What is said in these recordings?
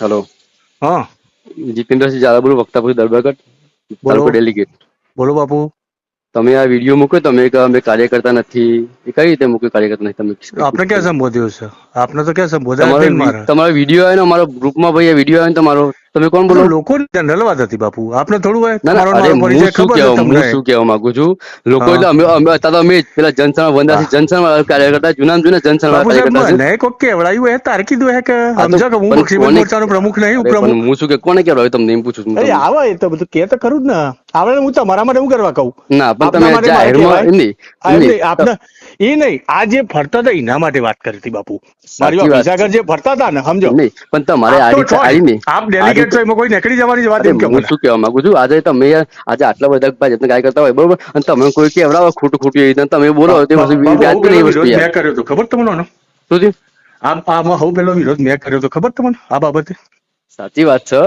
Hello હા. જીતેન્દ્રસિંહ ઝાલા બોલું વક્તાપુર દરબારગઢ તાલુકો ડેલીગેટ બોલો બાપુ. તમે આ વીડિયો મૂક્યો તમે કે અમે કાર્યકર્તા નથી. એ કઈ રીતે મૂક્યો કાર્યકર્તા નથી? તમે આપણે ક્યાં સંબોધ્યો છે? આપને તો ક્યાં સંબોધ્યા? તમારો વીડિયો આવ્યો ને અમારા ગ્રુપમાં ભાઈ આ વીડિયો આવ્યો ને તમારો તમે કોણ બોલો? લોકો જનરલ વાત હતી બાપુ. આપને થોડું હોય? શું કહેવા માંગુ છું? લોકો. એટલે અમે અમે અત્યારે અમે પેલા જનસન વંદાસી જનસન કાર્યકર્તા જૂના જૂના જનસન કાર્યકર્તા મને કોક કેવડાયું હે તારે કીધું હે કે સમજો કે હું પણ મોરચાનો પ્રમુખ નહીં ઉપપ્રમુખ? હું શું કે કોને કહેવાય તમને એમ પૂછું છું અરે આવે એ તો બધું કે તો ખરું જ ને. આવે હું તમારા માટે હું કરવા કહું? ના પણ તમે જાહેરમાં. નહીં, આપને એ નહીં આ જે ફરતા હતા એના માટે વાત કરી હતી બાપુ. મારી ઓફિસ જે ફરતા હતા ને સમજો. પણ તમારે આ રીતે છો જ. આવી નહીં આપ ડેલિગેટ છો એમાં કોઈ નીકળી જવાની વાત એમ કે હું શું કહેવા માંગુ છું? આજે તમે આજે આટલા બધા ભાજપના ગાય કરતા હોય બરોબર? અને તમે કોઈ કેવડાવો ખોટું ખોટું એવી તમે બોલો તે વસ્તુ વ્યાજ નહીં વસ્તુ મેં કર્યો તો ખબર તમને શું થયું? આમ આમાં હું પેલો વિરોધ મેં કર્યો તો ખબર તમને આ બાબતે? સાચી વાત છે.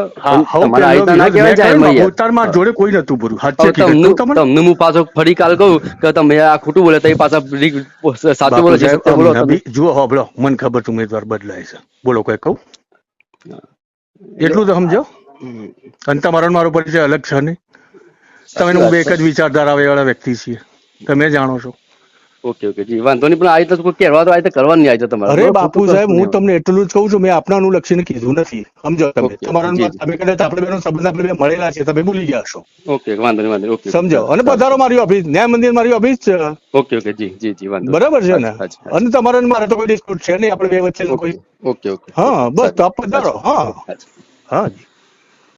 અવતારમાં જોડે કોઈ નતું બોલું. હવે તમને હું પાછો ફરી કાલ કહું કે તમે આ ખોટું બોલે તો એ પાછા સાચું બોલે છે બોલો જુઓ હોભળો મને ખબર છે ઉમેદવાર બદલાય છે. બોલો કોઈ કહું? એટલું તો સમજો. અને તમારો મારો પરિચય અલગ છે નહીં? તમે હું બે એક જ વિચારધારા વાળા વ્યક્તિ છીએ. તમે જાણો છો. Okay okay. જી વાંધો નહીં પણ આ રીતે કોઈ કહેવા તો આ રીતે કરવાનું આ તમારે. અરે બાપુ સાહેબ હું તમને એટલું જ કહું છું મેં આપનાનું અનુલક્ષીને કીધું નથી. સમજો તમે. તમારા. તમે કદાચ આપણે બેનો સંબંધ આપણે બે મળેલા છે તમે ભૂલી ગયા છો ઓકે વાંધો નહીં વાંધો ઓકે. સમજો. અને પધારો મારી ઓફિસ ન્યાય મંદિર મારી ઓફિસ છે. ઓકે ઓકે જી જી જી વાંધો બરાબર છે ને? અને તમારે મારે તો કોઈ ડિસ્પ્યુટ છે નહીં આપણે બે વચ્ચે કોઈ ઓકે ઓકે. હા બસ તો આપ પધારો. હા. હા જી.